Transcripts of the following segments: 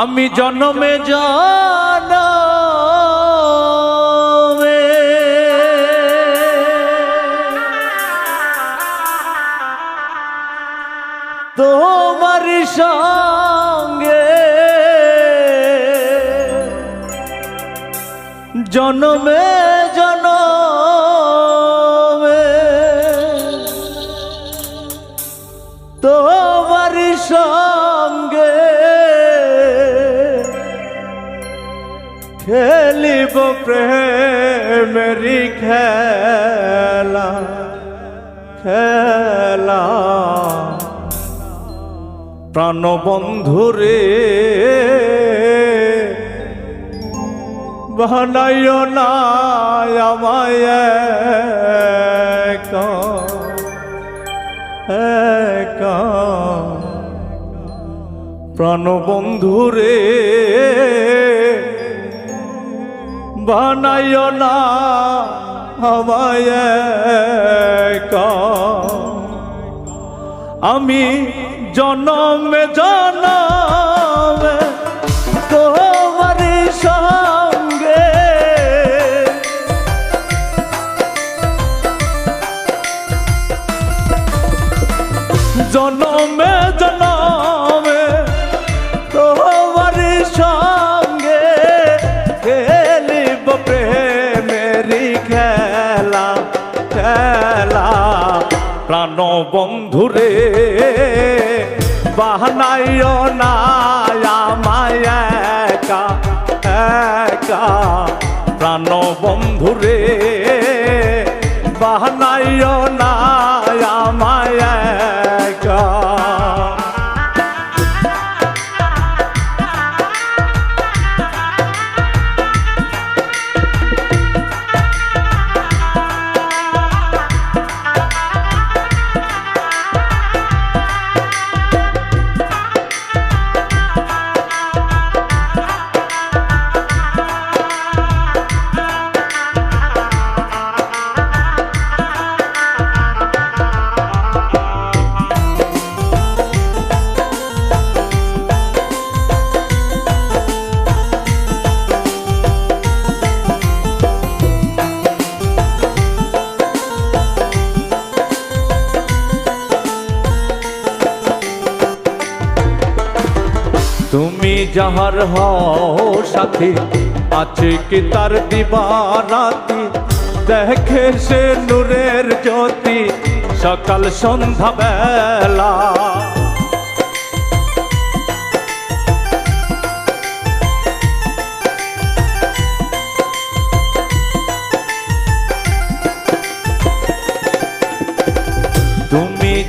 আমি জন্মে জন্মে। তোমার সঙ্গে জন্মে জন্মে খেলিব প্রেমেরি খেলা খেলা। প্রাণবন্ধুরে বানাইও না আমায় প্রাণবন্ধুরে বানাইও না আমায়। আমি জনমে জনমে তোমার বন্ধুরে বাহনায় না মায়া একা একা। প্রাণ বন্ধুরে যাহার হও সাথে আছে কি তার দিবারাতি? দেখে সে নূরের জ্যোতি সকাল সন্ধ্যা বেলা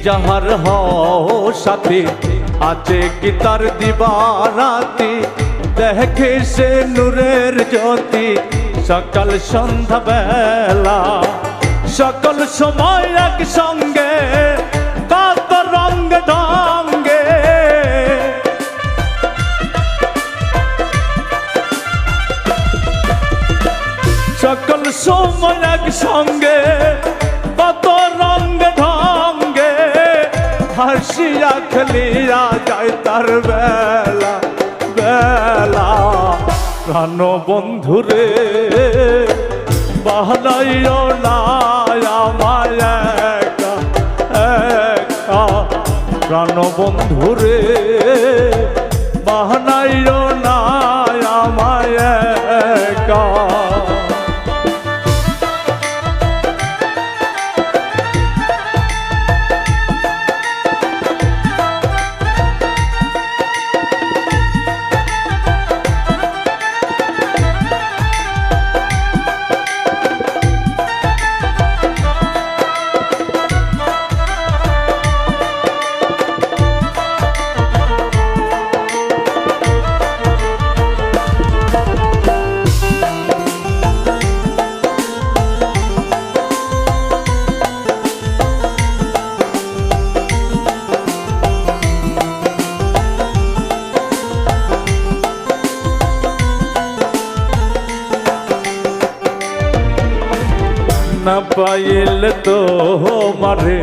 যাহার হও সাথী আছে কি তার দিবারাতি? দেখে সে নূরের জ্যোতি। সকাল সন্ধ্যা বেলা সকল সময় এক সঙ্গে কত রঙ্গ ঢঙ্গে সকল সময় এক সঙ্গে হাসিয়া খেলিয়া যায় তার বেলা বেলা। প্রাণ বন্ধুরে, বাহনাইও না আমায় একা একা। প্রাণ বন্ধুরে না পাইলে তো মারে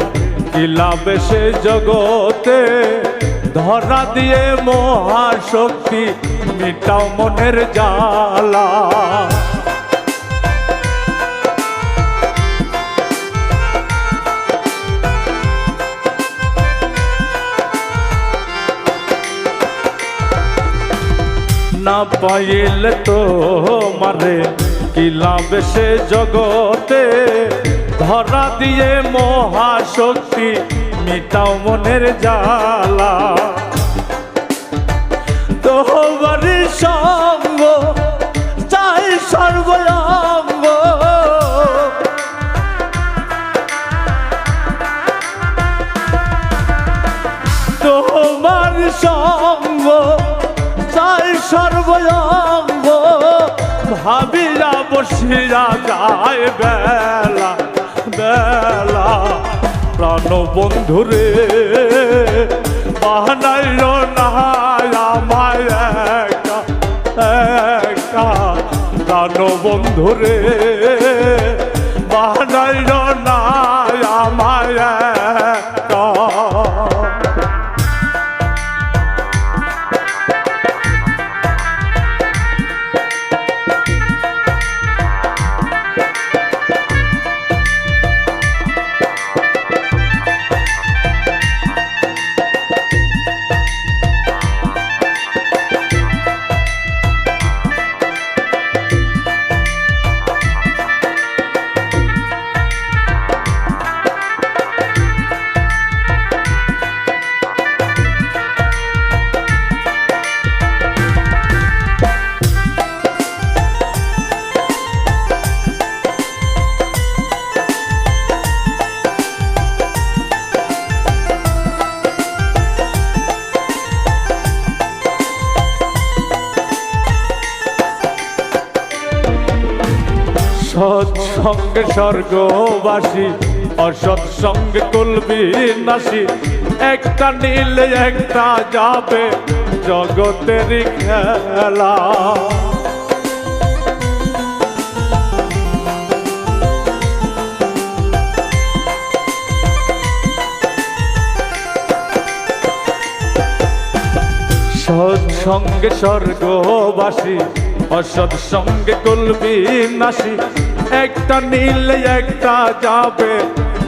কিলাবে সে জগতে? ধরা দিয়ে মহাশক্তি, মিটাও মনের জ্বালা। না পাইলে তো মারে কিলাবে সে জগতে? ধরা দিয়ে মহাশক্তি, মিটাও মনের জ্বালা। তোহবারি সঙ্গ, চাই সর্বঙ্গ তোমার সঙ্গ, চাই সর্বঙ্গ ভাবিয়া বসিয়া যায় বেলা। বেলা। প্রাণ বন্ধুরে বাহানাই নাহায়া মায়া একা একা। প্রাণ বন্ধুরে সৎসঙ্গে স্বর্গবাসী অসৎ সঙ্গে নাসি একটা নিলে একটা যাবে জগতের খেলা। সৎসঙ্গে স্বর্গবাসী অসৎ সঙ্গে কুলবি নাসি। একটা নীল একটা যাবে।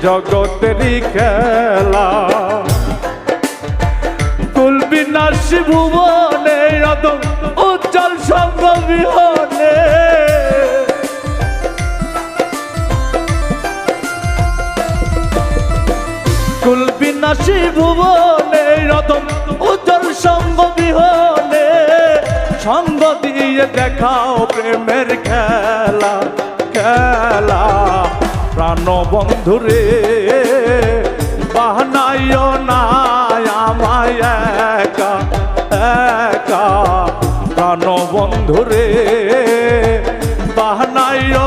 জগতেরই খেলা। দেখাও প্রেমের খেলা খেলা। প্রাণ বন্ধুরে বাহনাইও না আমায় একা একা। প্রাণ বন্ধুরে বাহনাইও